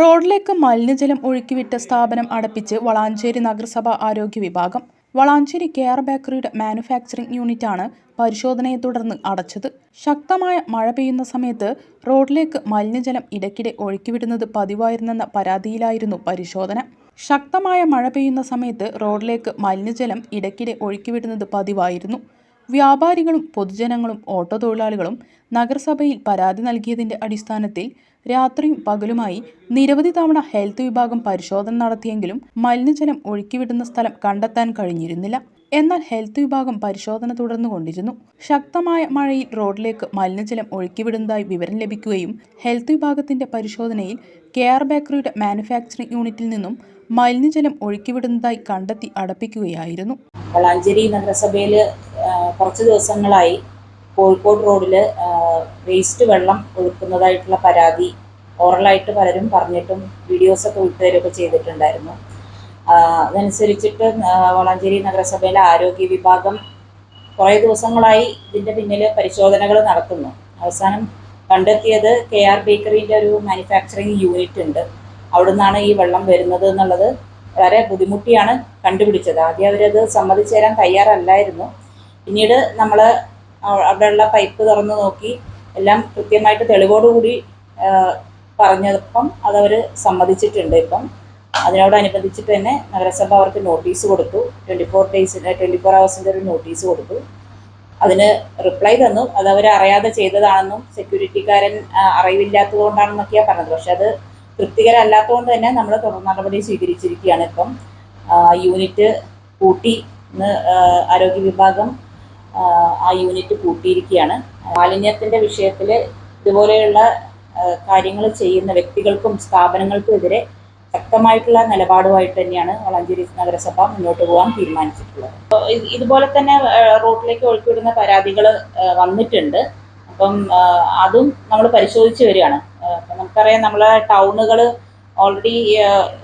റോഡിലേക്ക് മലിനജലം ഒഴുക്കിവിട്ട സ്ഥാപനം അടപ്പിച്ച് വളാഞ്ചേരി നഗരസഭ ആരോഗ്യ വിഭാഗം. വളാഞ്ചേരി കെയർ ബേക്കറിയുടെ മാനുഫാക്ചറിംഗ് യൂണിറ്റാണ് പരിശോധനയെ തുടർന്ന് അടച്ചത്. ശക്തമായ മഴ പെയ്യുന്ന സമയത്ത് റോഡിലേക്ക് മലിനജലം ഇടയ്ക്കിടെ ഒഴുക്കിവിടുന്നത് പതിവായിരുന്നെന്ന പരാതിയിലായിരുന്നു പരിശോധന. ശക്തമായ മഴ പെയ്യുന്ന സമയത്ത് റോഡിലേക്ക് മലിനജലം ഇടയ്ക്കിടെ ഒഴുക്കിവിടുന്നത് പതിവായിരുന്നു. വ്യാപാരികളും പൊതുജനങ്ങളും ഓട്ടോ തൊഴിലാളികളും നഗരസഭയിൽ പരാതി നൽകിയതിന്റെ അടിസ്ഥാനത്തിൽ രാത്രിയും പകലുമായി നിരവധി തവണ ഹെൽത്ത് വിഭാഗം പരിശോധന നടത്തിയെങ്കിലും മലിനജലം ഒഴുക്കിവിടുന്ന സ്ഥലം കണ്ടെത്താൻ കഴിഞ്ഞിരുന്നില്ല. എന്നാൽ ഹെൽത്ത് വിഭാഗം പരിശോധന തുടർന്നുകൊണ്ടിരുന്നു ശക്തമായ മഴയിൽ റോഡിലേക്ക് മലിനജലം ഒഴുക്കിവിടുന്നതായി വിവരം ലഭിക്കുകയും ഹെൽത്ത് വിഭാഗത്തിന്റെ പരിശോധനയിൽ കെ ആർ ബേക്കറിയുടെ മാനുഫാക്ചറിംഗ് യൂണിറ്റിൽ നിന്നും മലിനജലം ഒഴുക്കിവിടുന്നതായി കണ്ടെത്തി അടപ്പിക്കുകയായിരുന്നു. വളാഞ്ചേരി നഗരസഭയിൽ കുറച്ച് ദിവസങ്ങളായി കോഴിക്കോട് റോഡിൽ വേസ്റ്റ് വെള്ളം ഒഴുക്കുന്നതായിട്ടുള്ള പരാതി ഓറലായിട്ട് പലരും പറഞ്ഞിട്ടും വീഡിയോസൊക്കെ വിട്ടുതരുമൊക്കെ ചെയ്തിട്ടുണ്ടായിരുന്നു. അതനുസരിച്ചിട്ട് വളാഞ്ചേരി നഗരസഭയിലെ ആരോഗ്യ വിഭാഗം കുറേ ദിവസങ്ങളായി ഇതിന്റെ പിന്നിൽ പരിശോധനകൾ നടത്തുന്നു. അവസാനം കണ്ടെത്തിയത് കെ ആർ ബേക്കറിന്റെ ഒരു മാനുഫാക്ചറിങ് യൂണിറ്റ് ഉണ്ട്. അവിടെ നിന്നാണ് ഈ വെള്ളം വരുന്നത് എന്നുള്ളത് വളരെ ബുദ്ധിമുട്ടിയാണ് കണ്ടുപിടിച്ചത്. ആദ്യം അവരത് സമ്മതിച്ചു തരാൻ തയ്യാറല്ലായിരുന്നു. പിന്നീട് നമ്മൾ അവിടെയുള്ള പൈപ്പ് തുറന്ന് നോക്കി എല്ലാം കൃത്യമായിട്ട് തെളിവോടുകൂടി കൂടി പറഞ്ഞപ്പം അതവർ സമ്മതിച്ചിട്ടുണ്ട് ഇപ്പം. അതിനോടനുബന്ധിച്ചിട്ട് തന്നെ നഗരസഭ അവർക്ക് നോട്ടീസ് കൊടുത്തു. ട്വന്റി ഫോർ ഡേയ്സിന്റെ ട്വന്റി ഫോർ ഹവേഴ്സിന്റെ ഒരു നോട്ടീസ് കൊടുത്തു. അതിന് റിപ്ലൈ തന്നു. അത് അവർ അറിയാതെ ചെയ്തതാണെന്നും സെക്യൂരിറ്റിക്കാരൻ അറിവില്ലാത്തത് അറിവില്ലാത്തതുകൊണ്ടാണെന്നൊക്കെയാണ് പറഞ്ഞത്. പക്ഷെ അത് തൃപ്തികരമല്ലാത്തതുകൊണ്ട് തന്നെ നമ്മൾ തുടർ നടപടി സ്വീകരിച്ചിരിക്കുകയാണ് ഇപ്പം. യൂണിറ്റ് കൂട്ടി ആരോഗ്യ വിഭാഗം ആ, യൂണിറ്റ് കൂട്ടിയിരിക്കുകയാണ് മാലിന്യത്തിന്റെ വിഷയത്തിൽ ഇതുപോലെയുള്ള കാര്യങ്ങൾ ചെയ്യുന്ന വ്യക്തികൾക്കും സ്ഥാപനങ്ങൾക്കും എതിരെ ശക്തമായിട്ടുള്ള നിലപാടുമായിട്ട് തന്നെയാണ് വളാഞ്ചേരി നഗരസഭ മുന്നോട്ട് പോകാൻ തീരുമാനിച്ചിട്ടുള്ളത്. ഇതുപോലെ തന്നെ റോട്ടിലേക്ക് ഒഴുക്കിവിടുന്ന പരാതികൾ വന്നിട്ടുണ്ട്. അപ്പം അതും നമ്മൾ പരിശോധിച്ച് വരികയാണ്. അപ്പം നമുക്കറിയാം നമ്മളെ ടൗണുകൾ ഓൾറെഡി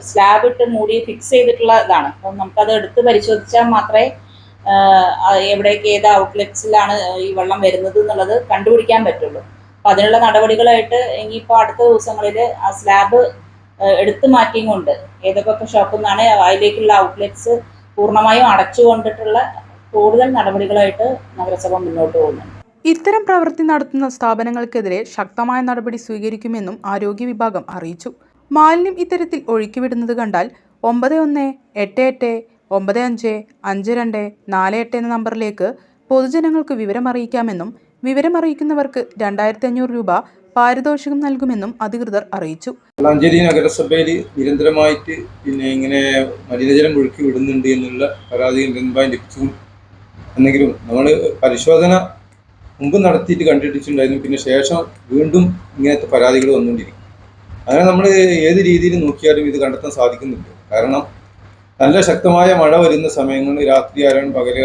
സ്ലാബ് ഇട്ട് മൂടി ഫിക്സ് ചെയ്തിട്ടുള്ള ഇതാണ്. അപ്പം നമുക്കത് എടുത്ത് പരിശോധിച്ചാൽ മാത്രമേ എവിടേക്ക് ഏത് ഔട്ട്ലെറ്റ്സിലാണ് ഈ വെള്ളം വരുന്നത് എന്നുള്ളത് കണ്ടുപിടിക്കാൻ പറ്റുള്ളൂ. അപ്പം അതിനുള്ള നടപടികളായിട്ട് ഇനിയിപ്പോൾ അടുത്ത ദിവസങ്ങളിൽ ആ സ്ലാബ് എടുത്തു മാറ്റിയും കൊണ്ട് ഏതൊക്കെ ഷോപ്പിൽ നിന്നാണ് അതിലേക്കുള്ള ഔട്ട്ലെറ്റ്സ് പൂർണമായും അടച്ചുകൊണ്ടിട്ടുള്ള കൂടുതൽ നടപടികളായിട്ട് നഗരസഭ മുന്നോട്ട് പോകുന്നുണ്ട്. ഇത്തരം പ്രവൃത്തി നടത്തുന്ന സ്ഥാപനങ്ങൾക്കെതിരെ ശക്തമായ നടപടി സ്വീകരിക്കുമെന്നും ആരോഗ്യ വിഭാഗം അറിയിച്ചു. മാലിന്യം ഇത്തരത്തിൽ ഒഴുക്കിവിടുന്നത് കണ്ടാൽ ഒമ്പത് ഒന്ന് എട്ട് എട്ട് ഒമ്പത് അഞ്ച് അഞ്ച് രണ്ട് നാല് എട്ട് എന്ന നമ്പറിലേക്ക് പൊതുജനങ്ങൾക്ക് വിവരമറിയിക്കാമെന്നും വിവരമറിയിക്കുന്നവർക്ക് രണ്ടായിരത്തി അഞ്ഞൂറ് രൂപ പാരിതോഷികം നൽകുമെന്നും അധികൃതർ അറിയിച്ചു. വളാഞ്ചേരി നഗരസഭയിൽ നിരന്തരമായിട്ട് പിന്നെ ഇങ്ങനെ മലിനജലം ഒഴുക്കി വിടുന്നുണ്ട് എന്നുള്ള പരാതി ലഭിച്ചു. എന്നെങ്കിലും നമ്മൾ പരിശോധന മുമ്പ് നടത്തിയിട്ട് കണ്ടിട്ടുണ്ടായിരുന്നു പിന്നെ ശേഷം വീണ്ടും ഇങ്ങനത്തെ പരാതികൾ വന്നുകൊണ്ടിരിക്കും. അങ്ങനെ നമ്മൾ ഏത് രീതിയിൽ നോക്കിയാലും ഇത് കണ്ടെത്താൻ സാധിക്കുന്നുണ്ട്. കാരണം നല്ല ശക്തമായ മഴ വരുന്ന സമയങ്ങളിൽ രാത്രി ആരാണ് പകൽ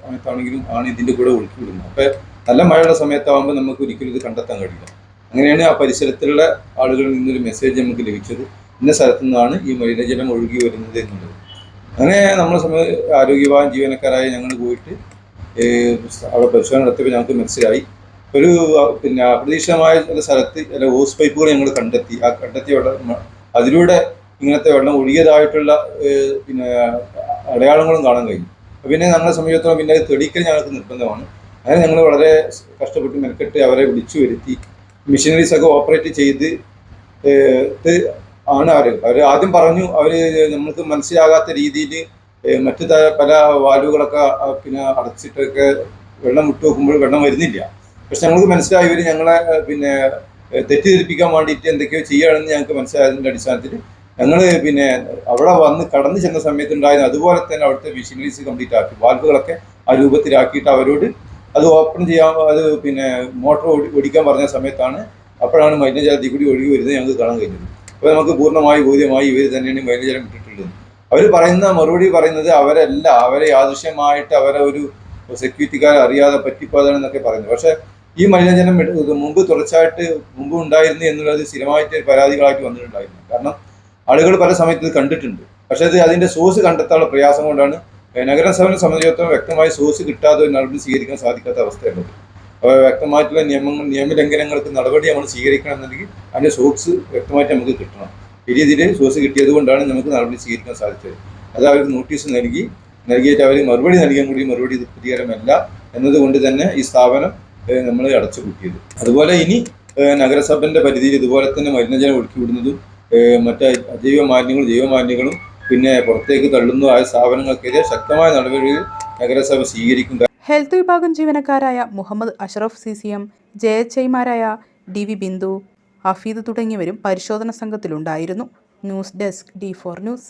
സമയത്താണെങ്കിലും ആണ് ഇതിന്റെ കൂടെ ഒഴുക്കി വിടുന്നത്. അപ്പോൾ നല്ല മഴയുള്ള സമയത്താകുമ്പോൾ നമുക്ക് ഒരിക്കലും ഇത് കണ്ടെത്താൻ കഴിയില്ല. അങ്ങനെയാണ് ആ പരിസരത്തിലുള്ള ആളുകളിൽ നിന്നൊരു മെസ്സേജ് നമുക്ക് ലഭിച്ചത്. ഇന്ന സ്ഥലത്തു നിന്നാണ് ഈ മലിനജലം ഒഴുകി വരുന്നത് എന്നുള്ളത്. അങ്ങനെ നമ്മളെ സമയ ആരോഗ്യവാൻ ജീവനക്കാരായ ഞങ്ങൾ പോയിട്ട് അവിടെ പരിശോധന നടത്തിയപ്പോൾ ഞങ്ങൾക്ക് മനസ്സിലായി. ഒരു പിന്നെ അപ്രതീക്ഷിതമായ ചില സ്ഥലത്ത് ചില ഹോസ് പൈപ്പുകൾ ഞങ്ങൾ കണ്ടെത്തി. ആ കണ്ടെത്തിയ വെള്ളം അതിലൂടെ ഇങ്ങനത്തെ വെള്ളം ഒഴുകിയതായിട്ടുള്ള പിന്നെ അടയാളങ്ങളും കാണാൻ കഴിഞ്ഞു പിന്നെ ഞങ്ങളെ സംബന്ധിച്ചിടത്തോളം പിന്നെ അത് തെളിയിക്കൽ ഞങ്ങൾക്ക് നിർബന്ധമാണ്. അങ്ങനെ ഞങ്ങൾ വളരെ കഷ്ടപ്പെട്ട് മെനക്കെട്ട് അവരെ വിളിച്ചു വരുത്തി മെഷീനറീസ് ഒക്കെ ഓപ്പറേറ്റ് ചെയ്ത് ആണ് അവർ അവർ ആദ്യം പറഞ്ഞു അവർ നമുക്ക് മനസ്സിലാകാത്ത രീതിയിൽ മറ്റു പല വാൽവുകളൊക്കെ പിന്നെ അടച്ചിട്ടൊക്കെ വെള്ളം വിട്ടു നോക്കുമ്പോൾ വെള്ളം വരുന്നില്ല. പക്ഷെ ഞങ്ങൾക്ക് മനസ്സിലായി ഇവർ ഞങ്ങളെ പിന്നെ തെറ്റിദ്ധരിപ്പിക്കാൻ വേണ്ടിയിട്ട് എന്തൊക്കെയോ ചെയ്യുകയാണെന്ന് ഞങ്ങൾക്ക് മനസ്സിലായതിന്റെ അടിസ്ഥാനത്തിൽ ഞങ്ങൾ പിന്നെ അവിടെ വന്ന് കടന്നു ചെന്ന സമയത്ത് ഉണ്ടായിരുന്ന അതുപോലെ തന്നെ അവിടുത്തെ മെഷീനറീസ് കംപ്ലീറ്റ് ആക്കി. വാൽവുകളൊക്കെ ആ രൂപത്തിലാക്കിയിട്ട് അവരോട് അത് ഓപ്പൺ ചെയ്യാൻ അത് പിന്നെ മോട്ടോർ ഓടിക്കാൻ പറഞ്ഞ സമയത്താണ് അപ്പോഴാണ് മലിനജലത്തിൽ കൂടി ഒഴുകി വരുന്നത് ഞങ്ങൾക്ക് കാണാൻ കഴിഞ്ഞത്. അപ്പോൾ നമുക്ക് പൂർണമായി ബോധ്യമായി ഇവർ തന്നെയാണ് മലിനജലം ഇട്ടിട്ടുള്ളത്. അവർ പറയുന്ന മറുപടി പറയുന്നത് അവരല്ല. അവരെ യാദൃശ്യമായിട്ട് അവരെ ഒരു സെക്യൂരിറ്റിക്കാർ അറിയാതെ പറ്റിപ്പോയതാണെന്നൊക്കെ പറയുന്നത്. പക്ഷേ ഈ മലിനജലം മുമ്പ് തുടർച്ചയായിട്ട് മുമ്പ് ഉണ്ടായിരുന്നു എന്നുള്ളത് സ്ഥിരമായിട്ട് പരാതികളായിട്ട് വന്നിട്ടുണ്ടായിരുന്നു. കാരണം ആളുകൾ പല സമയത്ത് ഇത് കണ്ടിട്ടുണ്ട്. പക്ഷെ ഇത് അതിന്റെ സോഴ്സ് കണ്ടെത്താനുള്ള പ്രയാസം കൊണ്ടാണ് നഗരസഭയെ സംബന്ധിച്ചിടത്തോളം വ്യക്തമായ സോഴ്സ് കിട്ടാതെ നടപടി സ്വീകരിക്കാൻ സാധിക്കാത്ത അവസ്ഥയുള്ളത് അപ്പോൾ വ്യക്തമായിട്ടുള്ള നിയമങ്ങൾ നിയമലംഘനങ്ങൾക്ക് നടപടി നമ്മൾ സ്വീകരിക്കണം എന്നുണ്ടെങ്കിൽ അതിന്റെ സോഴ്സ് വ്യക്തമായിട്ട് നമുക്ക് കിട്ടണം. ഈ രീതിയിൽ സോഴ്സ് കിട്ടിയത് കൊണ്ടാണ് നമുക്ക് നടപടി സ്വീകരിക്കാൻ സാധിച്ചത്. അത് അവർ നോട്ടീസ് നൽകി നൽകിയിട്ട് അവർ മറുപടി നൽകാൻ കൂടി മറുപടി തൃപ്തികരമല്ല എന്നതുകൊണ്ട് തന്നെ ഈ സ്ഥാപനം നമ്മൾ അടച്ചു പൂട്ടിയത് അതുപോലെ ഇനി നഗരസഭന്റെ പരിധിയിൽ ഇതുപോലെ തന്നെ മലിനജലം ഒഴുക്കി വിടുന്നതും മറ്റ് അജൈവ മാലിന്യങ്ങളും ജൈവ മാലിന്യങ്ങളും പിന്നെ പുറത്തേക്ക് തള്ളുന്നതായ സ്ഥാപനങ്ങൾക്കെതിരെ ശക്തമായ നടപടികൾ നഗരസഭ സ്വീകരിക്കും ഹെൽത്ത് വിഭാഗം ജീവനക്കാരായ Muhammad Ashraf C C M J H ഐമാരായ ഡി വി ബിന്ദു ഹഫീദ് തുടങ്ങിയവരും പരിശോധന സംഘത്തിലുണ്ടായിരുന്നു. News desk D four news.